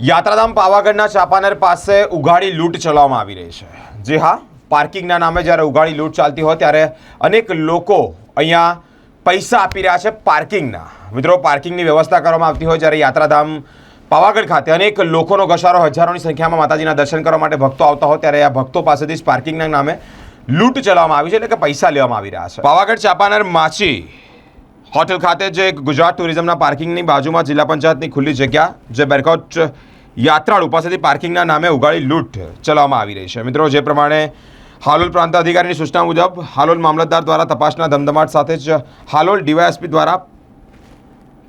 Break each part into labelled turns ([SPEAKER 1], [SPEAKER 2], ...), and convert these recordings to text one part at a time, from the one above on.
[SPEAKER 1] યાત્રાધામ પાવાગઢના ચાપાનેર પાસે ઉઘાડી લૂંટ ચલાવવામાં આવી રહી છે. જી હા, પાર્કિંગના નામે જ્યારે ઉઘાડી લૂંટ ચાલતી હોય ત્યારે અનેક લોકો અહીંયા પૈસા આપી રહ્યા છે પાર્કિંગના. મિત્રો, પાર્કિંગની વ્યવસ્થા કરવામાં આવતી હોય જ્યારે યાત્રાધામ પાવાગઢ ખાતે અનેક લોકોનો ઘસારો હજારોની સંખ્યામાં માતાજીના દર્શન કરવા માટે ભક્તો આવતા હોય ત્યારે આ ભક્તો પાસેથી જ પાર્કિંગના નામે લૂંટ ચલાવવામાં આવી છે એટલે કે પૈસા લેવામાં આવી રહ્યા છે. પાવાગઢ ચાપાનેર માછી હોટેલ ખાતે જે ગુજરાત ટુરિઝમના પાર્કિંગની બાજુમાં જિલ્લા પંચાયતની ખુલ્લી જગ્યા, જે બેરકોટ યાત્રાળુ પાસેથી પાર્કિંગના નામે ઉગાડી લૂંટ ચલાવવામાં આવી રહી છે. મિત્રો, જે પ્રમાણે હાલોલ પ્રાંત અધિકારીની સૂચના મુજબ, હાલોલ મામલતદાર દ્વારા તપાસના ધમધમાટ સાથે જ હાલોલ ડીવાયએસપી દ્વારા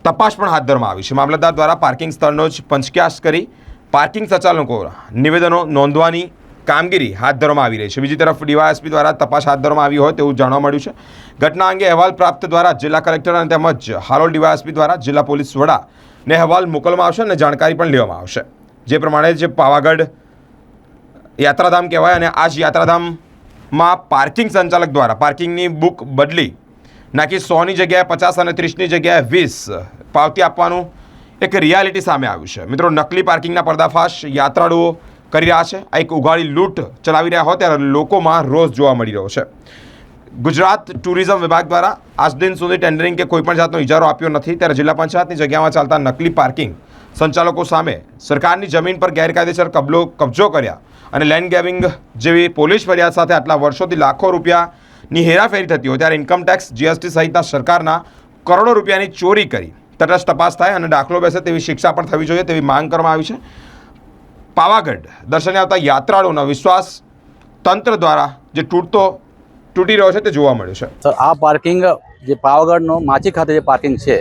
[SPEAKER 1] તપાસ પણ હાથ ધરવામાં આવી છે. મામલતદાર દ્વારા પાર્કિંગ સ્થળનો જ પંચક્યાસ કરી પાર્કિંગ સંચાલકો નિવેદનો નોંધવાની કામગીરી હાથ ધરવામાં આવી રહી છે. બીજી તરફ ડીવાયએસપી દ્વારા તપાસ હાથ ધરવામાં આવી હોય તેવું જાણવા મળ્યું છે. ઘટના અંગે અહેવાલ પ્રાપ્ત દ્વારા જિલ્લા કલેક્ટર અને તેમજ હારોલ ડીવાયએસપી દ્વારા જિલ્લા પોલીસ વડાને અહેવાલ મોકલવામાં આવશે અને જાણકારી પણ લેવામાં આવશે. જે પ્રમાણે જે પાવાગઢ યાત્રાધામ કહેવાય અને આ જ યાત્રાધામમાં પાર્કિંગ સંચાલક દ્વારા પાર્કિંગની બુક બદલી નાખી સોની જગ્યાએ પચાસ અને ત્રીસની જગ્યાએ વીસ પાવતી આપવાનું એક રિયાલિટી સામે આવ્યું છે. મિત્રો, નકલી પાર્કિંગના પર્દાફાશ યાત્રાળુઓ કરી રહ્યા છે. આ એક ઉઘાડી લૂંટ ચલાવી રહ્યા હોય ત્યારે લોકોમાં રોષ જોવા મળી રહ્યો છે. ગુજરાત ટુરિઝમ વિભાગ દ્વારા આજ દિન સુધી ટેન્ડરિંગ કે કોઈપણ જાતનો ઇજારો આપ્યો નથી. ત્યારે જિલ્લા પંચાયતની જગ્યામાં ચાલતા નકલી પાર્કિંગ સંચાલકો સામે સરકારની જમીન પર ગેરકાયદેસર કબલો કબજો કર્યા અને લેન્ડ ગેવિંગ જેવી પોલીસ ફરિયાદ સાથે આટલા વર્ષોથી લાખો રૂપિયાની હેરાફેરી થતી હોય ત્યારે ઇન્કમટેક્સ જીએસટી સહિતના સરકારના કરોડો રૂપિયાની ચોરી કરી. તટસ્થ તપાસ થાય અને દાખલો બેસે તેવી શિક્ષા પણ થવી જોઈએ તેવી માંગ કરવામાં આવી છે. પાવાગઢ દર્શને આવતા યાત્રાળુઓનો વિશ્વાસ તંત્ર દ્વારા જે તૂટતો, તૂટી રહ્યો છે તે જોવા મળ્યું છે.
[SPEAKER 2] સર, આ પાર્કિંગ જે પાવાગઢનો માછી ખાતે જે પાર્કિંગ છે,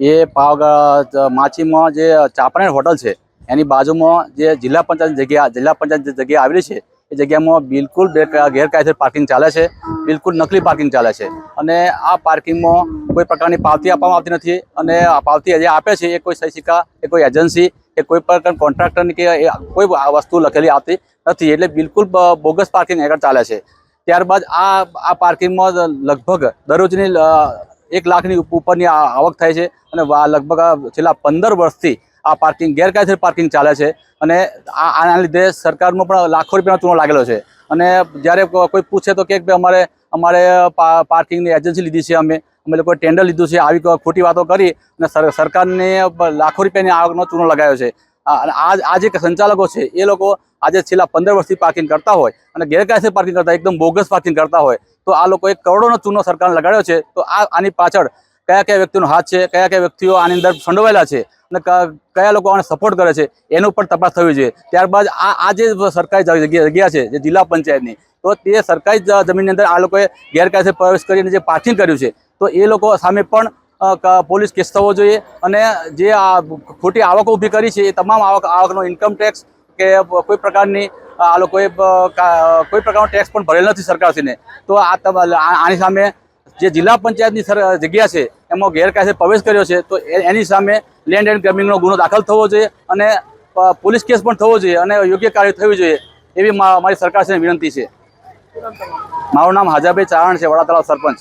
[SPEAKER 2] એ પાવાગઢ માછીમાં જે ચાપણેર હોટલ છે, એની બાજુમાં જે જિલ્લા પંચાયત જગ્યા, જિલ્લા પંચાયત જે જગ્યા આવેલી છે, એ જગ્યામાં બિલકુલ ગેરકાયદેસર પાર્કિંગ ચાલે છે, બિલકુલ નકલી પાર્કિંગ ચાલે છે. અને આ પાર્કિંગમાં કોઈ પ્રકારની પાવતી આપવામાં આવતી નથી અને આ પાવતી જે આપે છે એ કોઈ સહી એ કોઈ એજન્સી કે કોઈ પ્રકાર કોન્ટ્રાક્ટરની કે કોઈ વસ્તુ લખેલી આવતી નથી એટલે બિલકુલ બોગસ પાર્કિંગ આગળ ચાલે છે. ત્યારબાદ આ આ પાર્કિંગમાં લગભગ દરરોજની એક લાખની ઉપરની આવક થાય છે અને લગભગ છેલ્લા પંદર વર્ષથી આ પાર્કિંગ, ગેરકાયદેસર પાર્કિંગ ચાલે છે અને આના લીધે સરકારનો પણ લાખો રૂપિયાનો ચૂનો લાગેલો છે. અને જ્યારે કોઈ પૂછે તો કે અમારે અમારે પાર્કિંગની એજન્સી લીધી છે અમે. અમે લોકોએ ટેન્ડર લીધું છે, આવી ખોટી વાતો કરી અને સર- સરકારને લાખો રૂપિયાની આવકનો ચૂનો લગાવ્યો છે. આજ, આ જે સંચાલકો છે, એ લોકો આજે છેલ્લા પંદર વર્ષથી પાર્કિંગ કરતા હોય અને ગેરકાયદેસર પાર્કિંગ કરતા એકદમ બોગસ પાર્કિંગ કરતા હોય, તો આ લોકોએ કરોડોનો ચૂનો સરકારને લગાડ્યો છે. તો આ, આની પાછળ કયા કયા વ્યક્તિનો હાથ છે, કયા કયા વ્યક્તિઓ આની અંદર સંડોવાયેલા છે અને કયા લોકો આને સપોર્ટ કરે છે, એનું પણ તપાસ થવી જોઈએ. ત્યારબાદ આ આ જે સરકારી જગ્યા છે, જે જિલ્લા પંચાયતની, તો તે સરકારી જમીનની અંદર આ લોકોએ ગેરકાયદેસર પ્રવેશ કરીને જે પાર્કિંગ કર્યું છે, તો એ લોકો સામે પણ પોલીસ કેસ થવો જોઈએ અને જે આ ખોટી આવક ઊભી કરી છે, એ તમામ આવક, આવકનો ઇન્કમ ટેક્સ કે કોઈ પ્રકારની આ લોકોએ કોઈ પ્રકારનો ટેક્સ પણ ભરેલ નથી સરકારશ્રીને. તો આ- આની સામે જે જિલ્લા પંચાયતની જગ્યા છે, એમાં ગેરકાયદે પ્રવેશ કર્યો છે, તો એની સામે લેન્ડ એન્ડ ગ્રેબિંગનો ગુનો દાખલ થવો જોઈએ અને પોલીસ કેસ પણ થવો જોઈએ અને યોગ્ય કાર્ય થવી જોઈએ એવી મારી સરકારશ્રીને વિનંતી છે. મારું નામ હાજાભાઈ ચારણ છે વડા તળાવ સરપંચ.